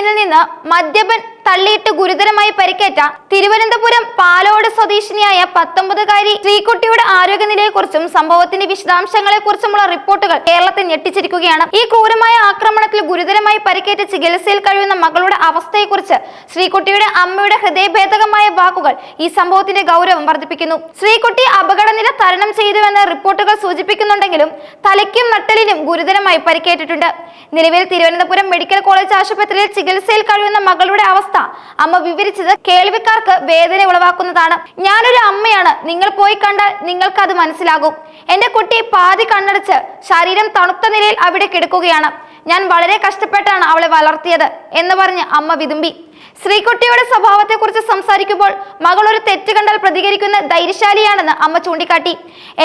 ട്രെയിനിൽ നിന്ന് മദ്യപൻ തള്ളിയിട്ട് ഗുരുതരമായി പരിക്കേറ്റ തിരുവനന്തപുരം പാലോട് സ്വദേശിനിയായ പത്തൊമ്പതുകാരി ശ്രീകുട്ടിയുടെ ആരോഗ്യനിലയെക്കുറിച്ചും സംഭവത്തിന്റെ വിശദാംശങ്ങളെക്കുറിച്ചുമുള്ള റിപ്പോർട്ടുകൾ കേരളത്തെ ഞെട്ടിച്ചിരിക്കുകയാണ്. ഈ ക്രൂരമായ ആക്രമണത്തിൽ ഗുരുതരമായി പരിക്കേറ്റ് ചികിത്സയിൽ കഴിയുന്ന മകളുടെ അവസ്ഥയെക്കുറിച്ച് ശ്രീകുട്ടിയുടെ അമ്മയുടെ ഹൃദയഭേദകമായ വാക്കുകൾ ഈ സംഭവത്തിന്റെ ഗൗരവം വർദ്ധിപ്പിക്കുന്നു. ശ്രീകുട്ടി അപകടനില തരണം ചെയ്തുവെന്ന് റിപ്പോർട്ടുകൾ സൂചിപ്പിക്കുന്നുണ്ടെങ്കിലും തലയ്ക്കും നട്ടലിനും ഗുരുതരമായി പരിക്കേറ്റിട്ടുണ്ട്. നിലവിൽ തിരുവനന്തപുരം മെഡിക്കൽ കോളേജ് ആശുപത്രിയിൽ ചികിത്സയിൽ കഴിയുന്ന മകളുടെ അവസ്ഥ അമ്മ വിവരിച്ചത് കേൾവിക്കാർക്ക് വേദന ഉളവാക്കുന്നതാണ്. ഞാനൊരു അമ്മയാണ്. നിങ്ങൾ പോയി കണ്ടാൽ നിങ്ങൾക്ക് അത് മനസ്സിലാകും. എന്റെ കുട്ടി പാതി കണ്ണടച്ച് ശരീരം തണുത്ത നിലയിൽ അവിടെ കിടക്കുകയാണ്. ഞാൻ വളരെ കഷ്ടപ്പെട്ടാണ് അവളെ വളർത്തിയത് എന്ന് പറഞ്ഞ് അമ്മ വിതുമ്പി. ശ്രീകുട്ടിയുടെ സ്വഭാവത്തെക്കുറിച്ച് സംസാരിക്കുമ്പോൾ മകൾ ഒരു തെറ്റ് കണ്ടാൽ പ്രതികരിക്കുന്ന ധൈര്യശാലിയാണെന്ന് അമ്മ ചൂണ്ടിക്കാട്ടി.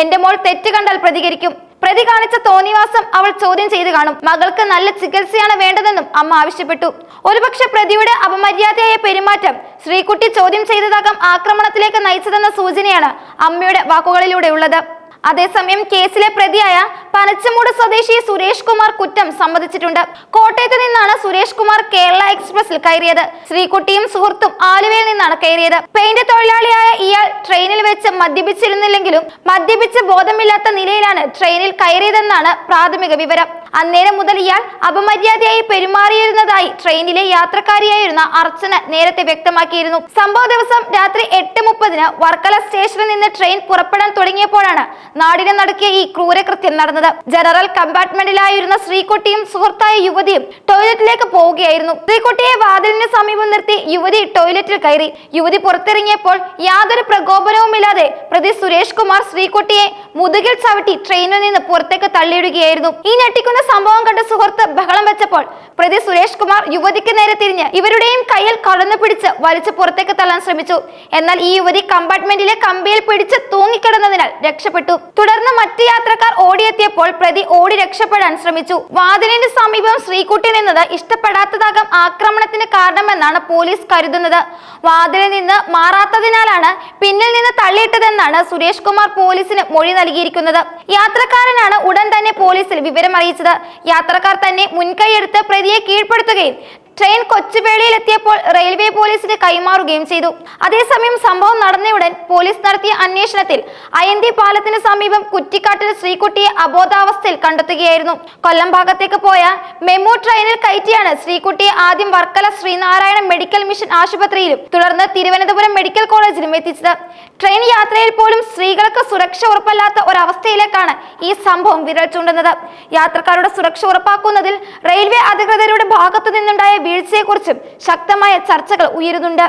എന്റെ മോൾ തെറ്റ് കണ്ടാൽ പ്രതികരിക്കും. പ്രതി കാണിച്ച തോന്നിവാസം അവൾ ചോദ്യം ചെയ്തു കാണും. മകൾക്ക് നല്ല ചികിത്സയാണ് വേണ്ടതെന്നും അമ്മ ആവശ്യപ്പെട്ടു. ഒരുപക്ഷെ പ്രതിയുടെ അപമര്യാദയായ പെരുമാറ്റം ശ്രീകുട്ടി ചോദ്യം ചെയ്തതാകാം ആക്രമണത്തിലേക്ക് നയിച്ചതെന്ന സൂചനയാണ് അമ്മയുടെ വാക്കുകളിലൂടെ ഉള്ളത്. അതേസമയം കേസിലെ പ്രതിയായ പനച്ചമൂട് സ്വദേശി സുരേഷ് കുമാർ കുറ്റം സമ്മതിച്ചിട്ടുണ്ട്. കോട്ടയത്ത് നിന്നാണ് സുരേഷ് കുമാർ കേരള എക്സ്പ്രസിൽ കയറിയത്. ശ്രീകുട്ടിയും സുഹൃത്തും ആലുവയിൽ നിന്നാണ് കയറിയത്. പെയിന്റ് തൊഴിലാളിയായ ഇയാൾ ട്രെയിനിൽ വെച്ച് മദ്യപിച്ചിരുന്നില്ലെങ്കിലും മദ്യപിച്ച് ബോധമില്ലാത്ത നിലയിലാണ് ട്രെയിനിൽ കയറിയതെന്നാണ് പ്രാഥമിക വിവരം. അന്നേരം മുതൽ ഇയാൾ അപമര്യാദയായി പെരുമാറിയിരുന്നതായി ട്രെയിനിലെ യാത്രക്കാരിയായിരുന്ന അർച്ചന നേരത്തെ വ്യക്തമാക്കിയിരുന്നു. സംഭവ ദിവസം രാത്രി എട്ട് മുപ്പതിന് വർക്കല സ്റ്റേഷനിൽ നിന്ന് ട്രെയിൻ പുറപ്പെടാൻ തുടങ്ങിയപ്പോഴാണ് നാടിനെ നടക്കിയ ഈ ക്രൂരകൃത്യം നടന്നത്. ജനറൽ കമ്പാർട്ട്മെന്റിലായിരുന്ന ശ്രീകുട്ടിയും സുഹൃത്തായ യുവതിയും ടോയ്ലറ്റിലേക്ക് പോവുകയായിരുന്നു. ശ്രീകുട്ടിയെ വാതിലിന് സമീപം നിർത്തി യുവതി ടോയ്ലറ്റിൽ കയറി. യുവതി പുറത്തിറങ്ങിയപ്പോൾ യാതൊരു പ്രകോപനവുമില്ലാതെ പ്രതി സുരേഷ് കുമാർ ശ്രീകുട്ടിയെ മുതുകിൽ ചവിട്ടി ട്രെയിനിൽ നിന്ന് പുറത്തേക്ക് തള്ളിയിടുകയായിരുന്നു. ഈ ഞെട്ടിക്കുന്ന സംഭവം കണ്ട സുഹൃത്ത് ബഹളം വെച്ചപ്പോൾ പ്രതി സുരേഷ് കുമാർ യുവതിക്ക് നേരെ തിരിഞ്ഞ് ഇവരുടെയും കയ്യിൽ കടന്നു പിടിച്ച് വലിച്ചു പുറത്തേക്ക് തള്ളാൻ ശ്രമിച്ചു. എന്നാൽ ഈ യുവതി കമ്പാർട്ട്മെന്റിലെ കമ്പിയിൽ പിടിച്ച് തൂങ്ങിക്കിടന്നതിനാൽ രക്ഷപ്പെട്ടു. തുടർന്ന് മറ്റു യാത്രക്കാർ ഓടിയെത്തിയപ്പോൾ പ്രതി ഓടി രക്ഷപ്പെടാൻ ശ്രമിച്ചു. വാതിലിന്റെ സമീപം ശ്രീകുട്ടി നിന്നത് ഇഷ്ടപ്പെടാത്തതാകാം ആക്രമണത്തിന് കാരണമെന്നാണ് പോലീസ് കരുതുന്നത്. വാതിലിൽ നിന്ന് മാറാത്തതിനാലാണ് പിന്നിൽ നിന്ന് തള്ളിയിട്ടതെന്നാണ് സുരേഷ് കുമാർ പോലീസിന് മൊഴി നൽകിയിരിക്കുന്നത്. യാത്രക്കാരനാണ് ഉടൻ തന്നെ പോലീസിൽ വിവരം അറിയിച്ചത് യാത്രക്കാർ തന്നെ മുൻകൈയെടുത്ത് പ്രതിയെ കീഴ്പ്പെടുത്തുകയും ട്രെയിൻ കൊച്ചുപേളിയിൽ എത്തിയപ്പോൾ റെയിൽവേ പോലീസിന് കൈമാറുകയും ചെയ്തു. അതേസമയം സംഭവം നടന്നയുടൻ പോലീസ് നടത്തിയ അന്വേഷണത്തിൽ അയന്തി പാലത്തിന് സമീപം കുറ്റിക്കാട്ടിൽ ശ്രീകുട്ടിയെ അബോധാവസ്ഥയിൽ കണ്ടെത്തുകയായിരുന്നു. കൊല്ലം ഭാഗത്തേക്ക് പോയ മെമു ട്രെയിനിൽ കയറ്റിയാണ് ശ്രീകുട്ടിയെ ആദ്യം വർക്കല ശ്രീനാരായണ മെഡിക്കൽ മിഷൻ ആശുപത്രിയിലും തുടർന്ന് തിരുവനന്തപുരം മെഡിക്കൽ കോളേജിലും എത്തിച്ചത്. ട്രെയിൻ യാത്രയിൽ പോലും സ്ത്രീകൾക്ക് സുരക്ഷ ഉറപ്പല്ലാത്ത ഒരവസ്ഥയിലേക്കാണ് ഈ സംഭവം വിരൽ ചൂണ്ടുന്നത്. യാത്രക്കാരുടെ സുരക്ഷ ഉറപ്പാക്കുന്നതിൽ റെയിൽവേ അധികൃതരുടെ ഭാഗത്തു നിന്നുണ്ടായ വീഴ്ചയെക്കുറിച്ചും ശക്തമായ ചർച്ചകൾ ഉയരുന്നുണ്ട്.